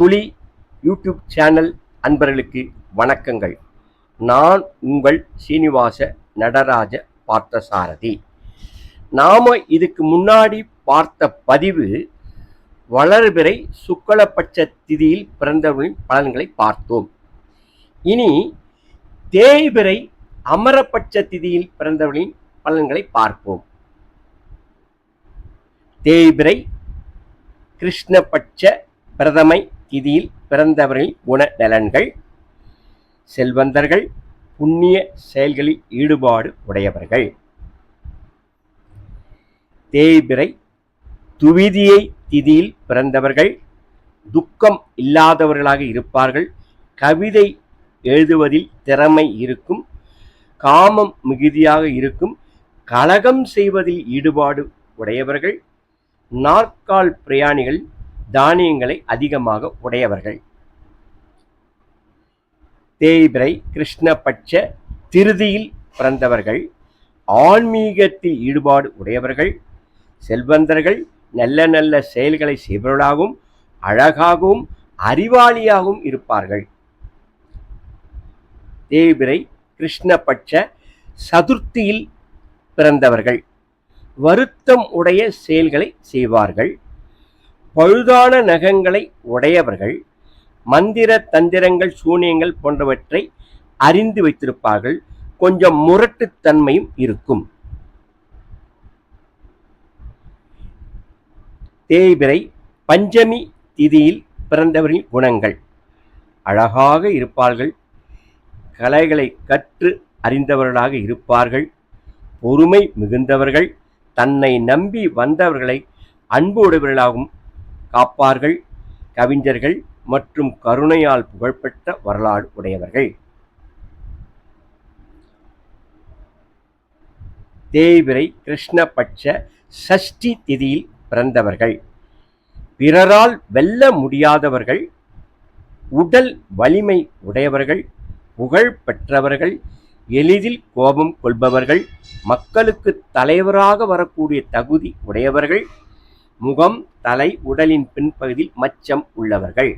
துளி YouTube channel அன்பர்களுக்கு வணக்கங்கள். நான் உங்கள் சீனிவாச நடராஜ பார்த்தசாரதி. நாம் இதுக்கு முன்னாடி பார்த்த பதிவு வளர்பிறை சுக்லபட்ச திதியில் பிறந்தவர்களின் பலன்களை பார்த்தோம். இனி தேய்பிறை அமரபட்ச திதியில் பிறந்தவர்களின் பலன்களை பார்ப்போம். தேய்பிறை கிருஷ்ணபட்ச பிரதமை திதியில் பிறந்தவர்களின் குணநலன்கள் செல்வந்தர்கள் புண்ணிய செயல்களில் ஈடுபாடு உடையவர்கள். தேய்பிறை துவிதியை திதியில் பிறந்தவர்கள் துக்கம் இல்லாதவர்களாக இருப்பார்கள். கவிதை எழுதுவதில் திறமை இருக்கும் காமம் மிகுதியாக இருக்கும் கலகம் செய்வதில் ஈடுபாடு உடையவர்கள் நாற்கால் பிரயாணிகள் தானியங்களை அதிகமாக உடையவர்கள். தேய்பிரை கிருஷ்ணபட்ச திருதியில் பிறந்தவர்கள் ஆன்மீகத்தில் ஈடுபாடு உடையவர்கள் செல்வந்தர்கள் நல்ல நல்ல செயல்களை செய்பவர்களாகவும் அழகாகவும் அறிவாளியாகவும் இருப்பார்கள். தேய்பிரை கிருஷ்ணபட்ச சதுர்த்தியில் பிறந்தவர்கள். வருத்தம் உடைய செயல்களை செய்வார்கள். பழுதான நகங்களை உடையவர்கள் மந்திர தந்திரங்கள் சூனியங்கள் போன்றவற்றை அறிந்து வைத்திருப்பார்கள். கொஞ்சம் முரட்டுத்தன்மையும் இருக்கும். தேய்பிரை பஞ்சமி திதியில் பிறந்தவரின் குணங்கள். அழகாக இருப்பார்கள். கலைகளை கற்று அறிந்தவர்களாக இருப்பார்கள். பொறுமை மிகுந்தவர்கள். தன்னை நம்பி வந்தவர்களை அன்பு உடையவர்களாகவும் காப்பார்கள் கவிஞர்கள் மற்றும் கருணையால் புகழ்பெற்ற வரலாறு உடையவர்கள். தேய்பிரை கிருஷ்ணபட்ச சஷ்டி திதியில் பிறந்தவர்கள். பிறரால் வெல்ல முடியாதவர்கள் உடல் வலிமை உடையவர்கள் புகழ் பெற்றவர்கள் எளிதில் கோபம் கொள்பவர்கள் மக்களுக்கு தலைவராக வரக்கூடிய தகுதி உடையவர்கள் முகம் தலை உடலின் பின்பகுதியில் மச்சம் உள்ளவர்கள்.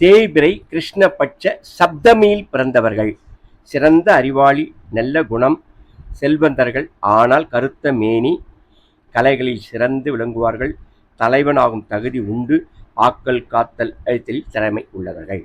தேய்பிரை கிருஷ்ணபட்ச சப்தமியில் பிறந்தவர்கள். சிறந்த அறிவாளி நல்ல குணம் செல்வந்தர்கள். ஆனால் கருத்த மேனி கலைகளில் சிறந்து விளங்குவார்கள். தலைவனாகும் தகுதி உண்டு. ஆக்கல் காத்தல் எழுத்தில் திறமை உள்ளவர்கள்.